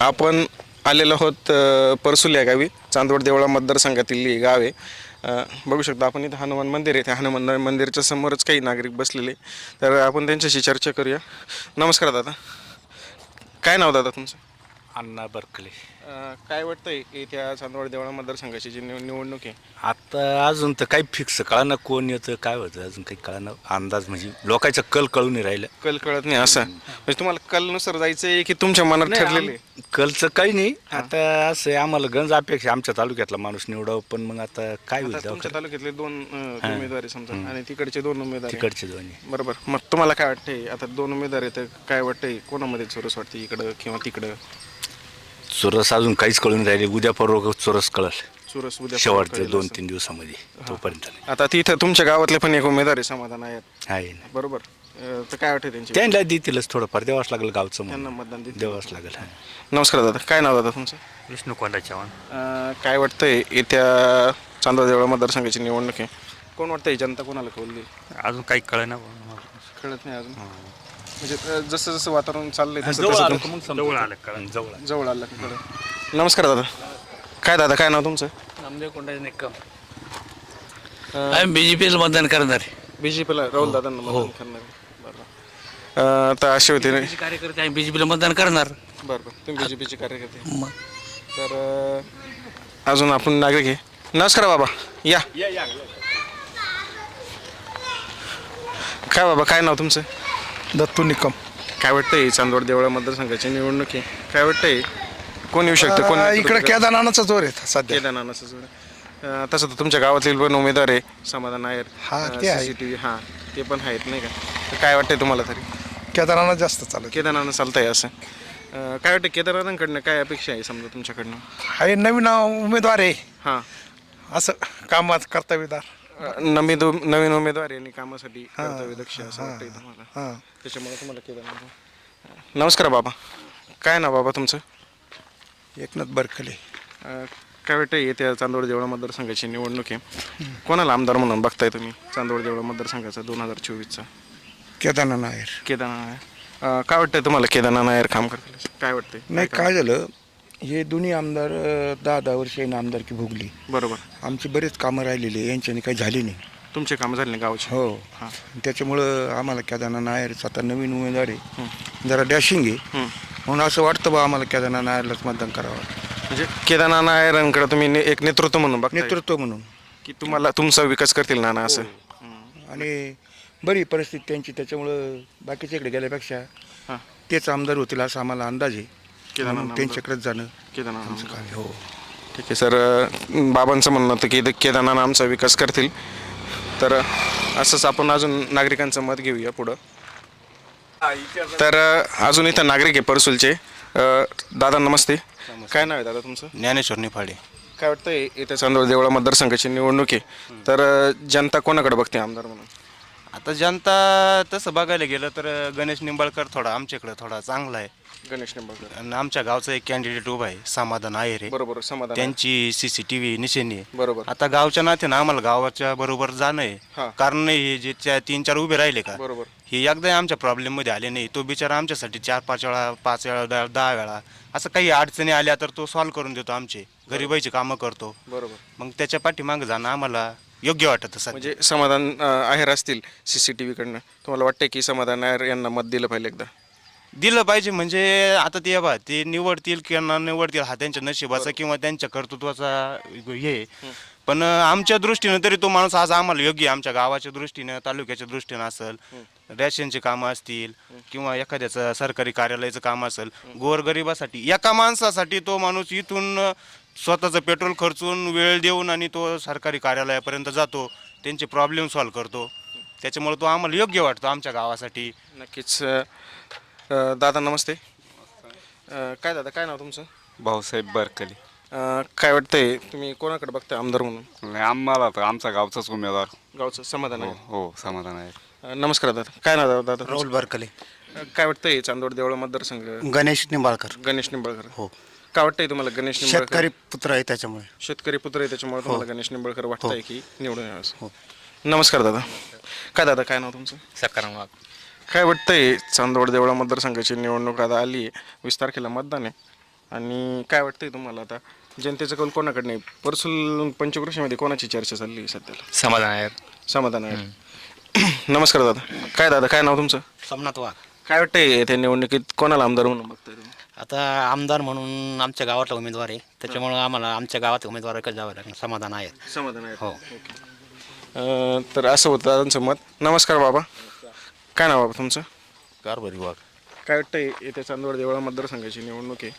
आपण आलेलो आहोत अ, परसुल या गावी. चांदवड देवळा मतदारसंघातील हे गाव आहे. बघू शकता आपण इथं हनुमान मंदिर आहे. त्या हनुमान मंदिरच्या समोरच काही नागरिक बसलेले तर आपण त्यांच्याशी चर्चा करूया. नमस्कार दादा. काय नाव दादा तुमचं? अण्णा बर्कले. अ, काय वाटतंय येत्या चांदवड देवळा मतदारसंघाची जी निव- निवडणूक आहे? आता अजून तर काही फिक्स कळाना कोण येतं काय होतं अजून काही कळाना अंदाज म्हणजे लोकांचा कल कळून नाही राहिलं. कल कळत नाही असं? म्हणजे तुम्हाला कलनुसार जायचंय की तुमच्या मनात ठरलेले कलचं काही नाही. आता असं आहे, आम्हाला गंज अपेक्षा आमच्या तालुक्यातला माणूस निवडावं पण मग आता काय होईल आता तेव्हा तुमच्या तालुक्यातले दोन अ, उमेदवार आहे समजा आणि तिकडचे दोन उमेदवार आहे. तिकडचे दोन्ही बरोबर. मग तुम्हाला काय वाटतंय? आता दोन उमेदवार आहेत तर काय वाटतंय? कोणामध्ये चोरस वाटते इकडं किंवा तिकडं? चोरस अजून काहीच कळून राहिले उद्या परवा चोरस कळल. चोरस उद्या शेवटचे कळेल दोन. तीन दिवसामध्ये तोपर्यंत नाही. आता तिथं तुमच्या गावातले पण एक उमेदवार आहे समाधान आहेत. आहे ना. बरोबर. अं, तर काय वाटतं त्यांची? त्यांना देतीलच थोडंफार. द्यावाच लागेल गावचं त्यांना म्हणून मतदान देतील. द्यावाच लागेल हा. नमस्कार दादा. काय नाव दादा तुमचं? विष्णू कोंडा चव्हाण. अं, काय वाटतंय येत्या चांदोर देवळा मतदारसंघाची निवडणूक? आहे कोण वाटतंय? जनता कोणाला कौल देईल? अजून काही कळेना कळत नाही अजून? म्हणजे जसं जसं वातावरण चाललंय तसं जवळ तसं आलं तुम- का मग समजा. जवळ आलं कळण जवळ आलं. जवळ आलं की कळलं. नमस्कार दादा. काय दादा काय नाव तुमचं? नामदेव कोंडाचे निकम आम्ही बीजेपीला मतदान करणार बीजेपीला राहुल दादांना मतदान करणार आहे. बरं. अं, तर असे होते ना कार्यकर्ते आम्ही बीजेपीला मतदान करणार. बरं बरं. तुम्ही बीजेपीचे कार्यकर्ते. मग तर अं, अजून आपण नागरिक आहे. नमस्कार बाबा. या. काय बाबा काय नाव तुमचं? दत्तू निकम. काय वाटतंय चांदवड देवळा मतदारसंघाची निवडणूक आहे? काय वाटतंय? कोण येऊ शकतं? कोण इकडे केदारनाथाचा जोर आहे सध्या. केदारनाथाचं जोड. अं, तसं तर तुमच्या गावातील पण उमेदवार आहे समाधान नायर हा, ते आहे. सीसीटीव्ही हां ते पण आहेत नाही का? तर काय वाटतंय तुम्हाला तरी? केदारनाथ जास्त चालत. केदारनाथ चालतंय असं. अं, काय वाटतं केदारनाथांकडनं काय अपेक्षा आहे समजा तुमच्याकडनं? आहे नवीन उमेदवार आहे. हां. असं कामात कर्तव्यदार. नवीन नवीन उमेदवार आहे आणि कामासाठी कर्तव्य दक्ष असं वाटतंय तुम्हाला. हां. त्याच्यामुळे तुम्हाला केदारनाथ नमस्कार बाबा. काय ना बाबा तुमचं? एकनाथ बरखले. अं, काय वाटतं येत्या चांदवड देवळा मतदारसंघाची निवडणूक आहे? कोणाला आमदार म्हणून बघताय तुम्ही चांदवड देवळा मतदारसंघाचा दोन हजार चोवीसचा? केदारनाथ नायर. केदारनाथ नायर. अं, काय वाटतंय तुम्हाला केदारनाथ नायर काम करतील? काय वाटतंय? नाही काय झालं? हे दोन्ही आमदार अं, दहा दहा वर्ष यांनी आमदारकी भोगली. बरोबर. आमची बरेच कामं राहिलेली यांच्यानी काही झाली नाही. तुमचे काम झाले नाही गावचे? हो. हां. त्याच्यामुळं आम्हाला केदारनाथ नायरचा आता नवीन उमेदवार आहे. जरा डॅशिंग आहे. हं. म्हणून असं वाटतं बा आम्हाला केदारनाथ नायरलाच मतदान करावं. म्हणजे केदारनाथ नायरांकडे तुम्ही ने- एक नेतृत्व म्हणून बघताय. नेतृत्व म्हणून. की तुम्हाला तुमचा विकास करतील नाना असं? आणि बरी परिस्थिती त्यांची त्याच्यामुळं बाकीच्या इकडे गेल्यापेक्षा हां. तेच आमदार होतील असा आम्हाला अंदाज आहे. केदारनाथ त्यांच्याकडेच जाणं. केदारनाथ आमचं काम आहे. हो. ठीक आहे सर अ, बाबांचं म्हणणं होतं की केदारनाथ आमचा विकास करतील. तर अ, असंच आपण अजून नागरिकांचं मत घेऊया पुढं. तर अ, अजून इथं नागरिक आहे परसुलचे. अ, दादा नमस्ते. काय नाव आहे दादा तुमचं? ज्ञानेश्वर निफाडे. काय वाटतं येत्या चांदोर देवळा मतदारसंघाची निवडणूक आहे? तर अ, जनता कोणाकडे बघते आमदार म्हणून? आता जनता तसं बघायला गेलं तर गणेश निंबाळकर थोडा आमच्याकडे थोडा चांगला आहे. गणेश निंबाळकर. आणि आमच्या गावचा एक कॅन्डिडेट उभा आहे समाधान आहे बरोबर समाधान आहे. त्यांची सी सी टी व्ही निशाणी आहे. बरोबर. आता गावच्या नात्यानं आम्हाला गावाच्या बरोबर जाणं हा. आहे कारण हे जे त्या तीन चार उभे राहिले का? बरोबर. हे एकदा आमच्या प्रॉब्लेममध्ये आले नाही. तो बिचारा आमच्यासाठी चार पाच वेळा पाच वेळा दहा दहा वेळा असं काही अडचणी आल्या तर तो सॉल्व्ह करून देतो आमचे. गरिबाईची कामं करतो. बरोबर. मग त्याच्या पाठीमागं जाणं आम्हाला योग्य वाटत सर. म्हणजे समाधान अ, आहेर असतील सी सी टी व्हीकडनं. तुम्हाला वाटतंय की समाधान आहेर यांना मत दिलं पाहिजे एकदा? दिलं पाहिजे म्हणजे आता ते बा ते निवडतील किंवा न निवडतील हा त्यांच्या नशिबाचा किंवा त्यांच्या कर्तृत्वाचा हे आहे. पण अं, आमच्या दृष्टीनं तरी तो माणूस आज आम्हाला योग्य आहे आमच्या गावाच्या दृष्टीनं तालुक्याच्या दृष्टीनं असेल रॅशनचे कामं असतील किंवा एखाद्याचं सरकारी कार्यालयाचं काम असेल गोरगरिबासाठी एका माणसासाठी तो माणूस इथून अं, स्वतःचं पेट्रोल खर्चून वेळ देऊन आणि तो सरकारी कार्यालयापर्यंत जातो त्यांचे प्रॉब्लेम सॉल्व्ह करतो. त्याच्यामुळे तो आम्हाला योग्य वाटतो आमच्या गावासाठी. नक्कीच. अ, दादा नमस्ते. अ, काय दादा काय नाव तुमचं? भाऊसाहेब बरकली. अ, काय वाटतंय तुम्ही कोणाकडे बघताय आमदार म्हणून? नाही आम्हाला तर आमचा गावचाच उमेदवार. गावचं समाधान हो आहे. हो समाधान आहे. अ, नमस्कार दादा. काय नाव दादा? दादा राहुल बरकले. काय वाटतंय चांदोड देवळा मतदारसंघ? गणेश निंबाळकर. गणेश निंबाळकर. हो. काय वाटतंय तुम्हाला गणेश निंबाळकर? शेतकरी पुत्र आहे त्याच्यामुळे. शेतकरी पुत्र आहे त्याच्यामुळे तुम्हाला गणेश निंबाळकर वाटतंय की निवडून यावं हो. नमस्कार दादा. काय दादा काय नाव तुमचं? सकाराम वाघ. काय वाटतंय चांदवड देवळा मतदारसंघाची निवडणूक आता आली आहे. वीस तारखेला मतदान आहे. आणि काय वाटतंय तुम्हाला आता? जनतेचा कौल कोणाकडे नाही? परसूल पंचकृषीमध्ये कोणाची चर्चा चालली आहे सध्याला? समाधान आहे. समाधान आहे. नमस्कार दादा. काय दादा काय नाव तुमचं? सोमनाथ वाघ. काय वाटतंय त्या निवडणुकीत कोणाला आमदार म्हणून बघताय तुम्ही? आता आमदार म्हणून आमच्या गावातला उमेदवार आहे. त्याच्यामुळं आम्हाला आमच्या गावात उमेदवाराकडे जावं लागेल. समाधान आहे. समाधान आहे. हो. अं, तर असं होतं दादांचं मत. नमस्कार बाबा. काय नाव बाबा तुमचं? कारभारी वाघ काय वाटतंय येत्या चांदवड देवळा मतदारसंघाची निवडणूक आहे?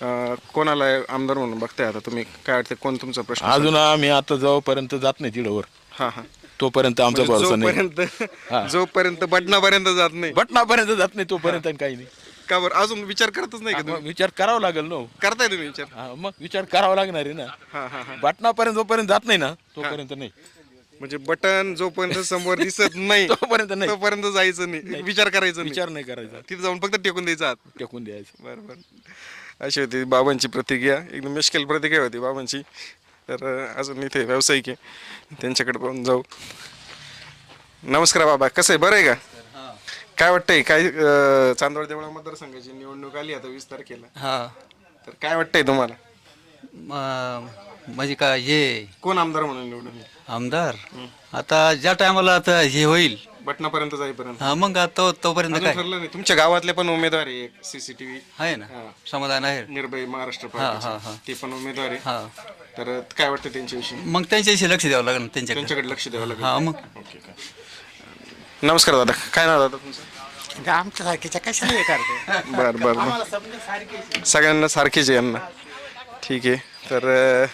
अं, कोणाला आमदार म्हणून बघताय आता तुम्ही? काय वाटतं कोण तुमचा प्रश्न अजून आम्ही आता जोपर्यंत जात नाही तिडवर. हां हां. तोपर्यंत आमचा म्हणजे भरोसा नाही. जोपर्यंत जोपर्यंत बटनापर्यंत जात नाही. बटनापर्यंत जात नाही तोपर्यंत आणि काही नाही. का बरं? अजून विचार करतच नाही का मग विचार करावा लागेल ना करताय तुम्ही विचार. हा, मग विचार करावा लागणार आहे ना. हां हां हां. बटनापर्यंत जोपर्यंत जात नाही ना तोपर्यंत नाही. म्हणजे बटन जोपर्यंत समोर दिसत नाही तोपर्यंत नाही. तोपर्यंत जायचं नाही. विचार करायचा नाही. विचार नाही करायचा. तिथे जाऊन फक्त टेकून द्यायचं आत. टेकून द्यायचं. बरं बरं. अशी होती बाबांची प्रतिक्रिया. एकदम मुश्किल प्रतिक्रिया होती बाबांची. तर अं, अजून इथे व्यावसायिक आहे. त्यांच्याकडे पण जाऊ. नमस्कार बाबा. कसं आहे? बरं आहे का? काय वाटतंय? काय अं, चांदवड देवळा मतदारसंघाची निवडणूक आली आता वीस तारखेला. हा. तर काय वाटतंय तुम्हाला? म- म्हणजे काय हे? कोण आमदार म्हणून निवडून येईल? आमदार? आता ज्या टायमाला आता हे होईल. बटनापर्यंत जाईपर्यंत. हा मग आता तो तोपर्यंत अजून काय? ठरलं नाही. तुमच्या गावातले पण उमेदवार आहे एक सीसीटीव्ही आहे ना? समाधान आहे. निर्भय महाराष्ट्र हा, हा. पार्टीचे ते पण उमेदवार आहे. हा. तर काय वाटतं त्यांच्याविषयी? मग त्यांच्याशी लक्ष द्यावं लागेल त्यांच्याकडे. त्यांच्याकडे लक्ष द्यावं लागेल. हा मग. ओके. नमस्कार दादा काय नाव दादा तुमचं? आमच्या सारखीच्या कशाला करते? बर बर. बर सगळ्यांना सारखीच आहे यांना. ठीक आहे. तर अं,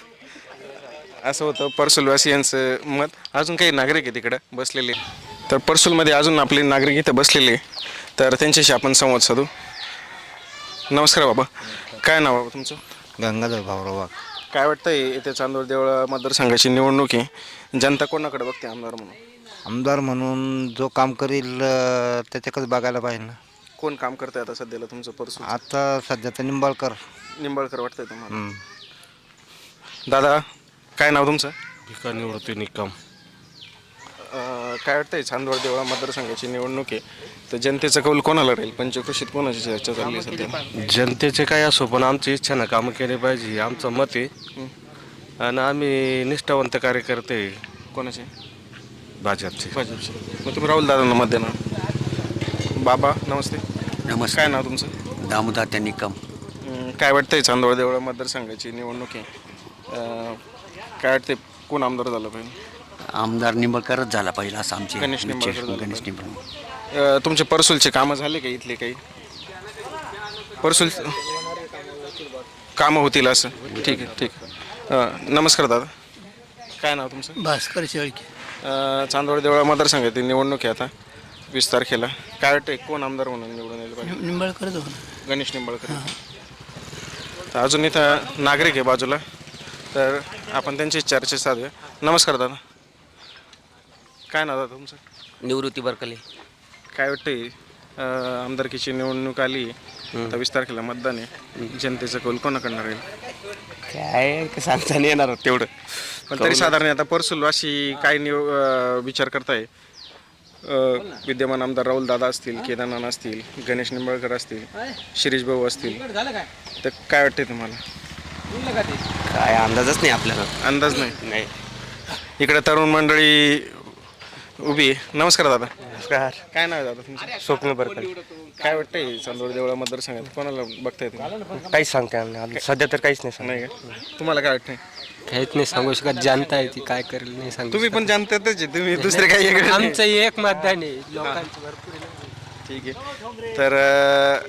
असं होतं परसुलवासी यांचं मत. अजून काही नागरिक आहे तिकडं बसलेले. तर परसुलमध्ये अजून आपले नागरिक इथं बसलेले आहे. तर त्यांच्याशी आपण संवाद साधू. नमस्कार बाबा. काय नाव बाबा तुमचं? गंगाधर भाऊराव वाघ. काय वाटतंय येत्या चांदोर देवळा मतदारसंघाची निवडणूक आहे? जनता कोणाकडे बघते आमदार म्हणून? आमदार म्हणून जो काम करील अं, त्याच्याकडेच बघायला पाहिजे ना. कोण काम करतंय आता सध्याला तुमचं परसू? आता सध्या तर निंबाळकर. निंबाळकर वाटतंय तुम्हाला? हम्म. दादा काय नाव तुमचं? भिका निवडते निकम. अं, काय वाटतंय चांदवड देवळा मतदारसंघाची निवडणूक आहे. तर जनतेचा कौल कोणाला राहील? पंचकृषीत कोणाची चर्चा चालली आहे सध्या? जनतेचे काय असो पण आमची इच्छा ना कामं केले पाहिजे. हे आमचं मत आहे. आणि आम्ही निष्ठावंत कार्यकर्ते आहे. कोणाचे? भाजपचे. भाजपचे. मग तुम्ही राहुल दादांना मत देणार. बाबा नमस्ते. नमस्कार काय नाव तुमचं? दामोदर त्यांनी कम. अं, काय वाटतंय चांदवड देवळा मतदारसंघाची निवडणूक आहे? अं, काय वाटतंय कोण आमदार झालं पाहिजे? आमदार निंबळकरच झाला पहिला असं आमची गणेश निंबाळकर. झाला गणेश पाहिजे. निंबाळकर. अं, तुमचे परसूलचे कामं झाले का इथले काही? परसूल कामं होतील असं. ठीक आहे ठीक आहे. अं, नमस्कार दादा. काय नाव तुमचं? भास्कर शेळके. अं, चांदवड देवळा मतदारसंघातील निवडणूक आहे आता वीस तारखेला. काय वाटतंय कोण आमदार म्हणून निवडून येईल पाहिजे? निंबाळकरच गणेश निंबाळकर. तर अजून इथं नागरिक आहे बाजूला. तर आपण त्यांची चर्चा साधूया. नमस्कार दादा. काय नाव दादा तुमचं? निवृत्ती बरकले. काय वाटतंय अं, आमदारकीची निवडणूक आली आता वीस तारखेला मतदान आहे. जनतेचं कौल कोणाकडनं राहील? काय सांगता नाही येणार तेवढं. पण तरी साधारण आता परसूल अशी काय निव अं, विचार करताय? अं, विद्यमान आमदार राहुल दादा असतील केदारनाथ असतील गणेश निंबाळकर असतील शिरीष भाऊ असतील तर काय वाटते तुम्हाला? काय अंदाजच नाही आपल्याला. अंदाज नाही? नाही. इकडे तरुण मंडळी उभी आहे. नमस्कार दादा. नमस्कार. काय नाव आहे दादा तुमचं? स्वप्न बरकले काय वाटतंय चांदोड देवळा मतदारसंघात कोणाला बघताय तुम्ही? काहीच सांगता येणार नाही सध्या तर काहीच नाही नाही का? तुम्हाला काय वाटतंय? काहीच नाही सांगू शकत. जनता आहे ती काय करेल नाही सांगू तुम्ही पण जाणतातच आहे, तुम्ही दुसरे काही वेगळे. आमचं एक मतदान आहे. लोकांचं भरपूर ठीक आहे. तर अं,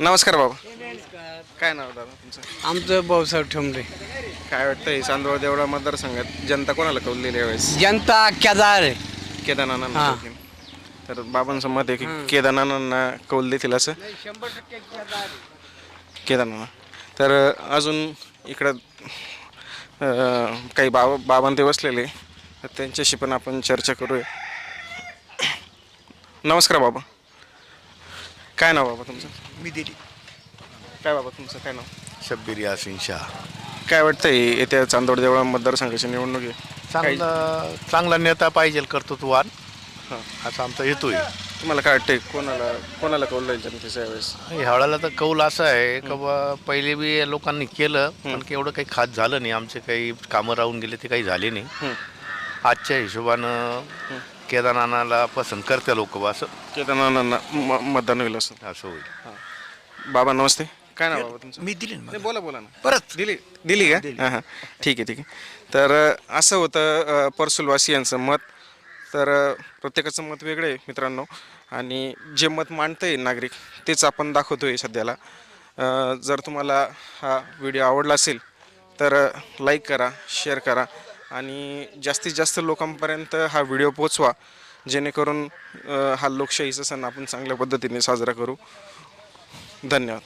नमस्कार बाबा. काय नाव दादा तुमचं? आमचं भाऊसाहेब ठेमरे. काय वाटतंय चांदोड देवळा मतदारसंघात जनता कोणाला कौल दिली यावेळेस? जनता केदार आहे. केदारनाथांना. तर बाबांचं मत आहे की केदारनाथांना कौल देतील असं. केदारनाथ. तर अजून इकडं अं, काही बाबा बाबां ते बसलेले तर त्यांच्याशी पण आपण चर्चा करूया. नमस्कार बाबा. काय नाव बाबा तुमचं? मी दिली काय बाबा तुमचं? काय नाव? शब्बीर यासिन शाह. काय वाटतंय येत्या चांदोड देवळा मतदारसंघाची निवडणूक आहे? चांगला चांगला नेता पाहिजे कर्तृत्ववान असा आमचा हेतू आहे. तुम्हाला काय वाटतंय कोणाला कोणाला कौल राहील जनतेच्या यावेळेस? ह्या वेळेला तर कौल असा आहे का बा पहिले बी लोकांनी केलं पण काही एवढं काही खास झालं नाही. आमचे काही कामं राहून गेले ते काही झाले नाही. आजच्या हिशोबानं केदारनाथाला पसंत करते लोक बा असं. केदारनाथांना म- मतदान होईल असं. असं होईल. बाबा नमस्ते. काय नाव बाबा तुमचं? मी दिली नाही बोला बोला ना. परत? दिली दिली का? हां हां. ठीक आहे ठीक आहे. तर अ, असं होतं अ, परसुलवासियांचं मत. तर अ, प्रत्येकाचं मत वेगळं आहे मित्रांनो. आणि जे मत मांडतंय नागरिक तेच आपण दाखवतोय सध्याला. अ, जर तुम्हाला हा व्हिडिओ आवडला असेल तर लाईक करा शेअर करा. आणि जास्तीत जास्त लोकांपर्यंत हा व्हिडिओ पोचवा जेणेकरून अ, हा लोकशाहीचा सण आपण चांगल्या पद्धतीने साजरा करू. धन्यवाद.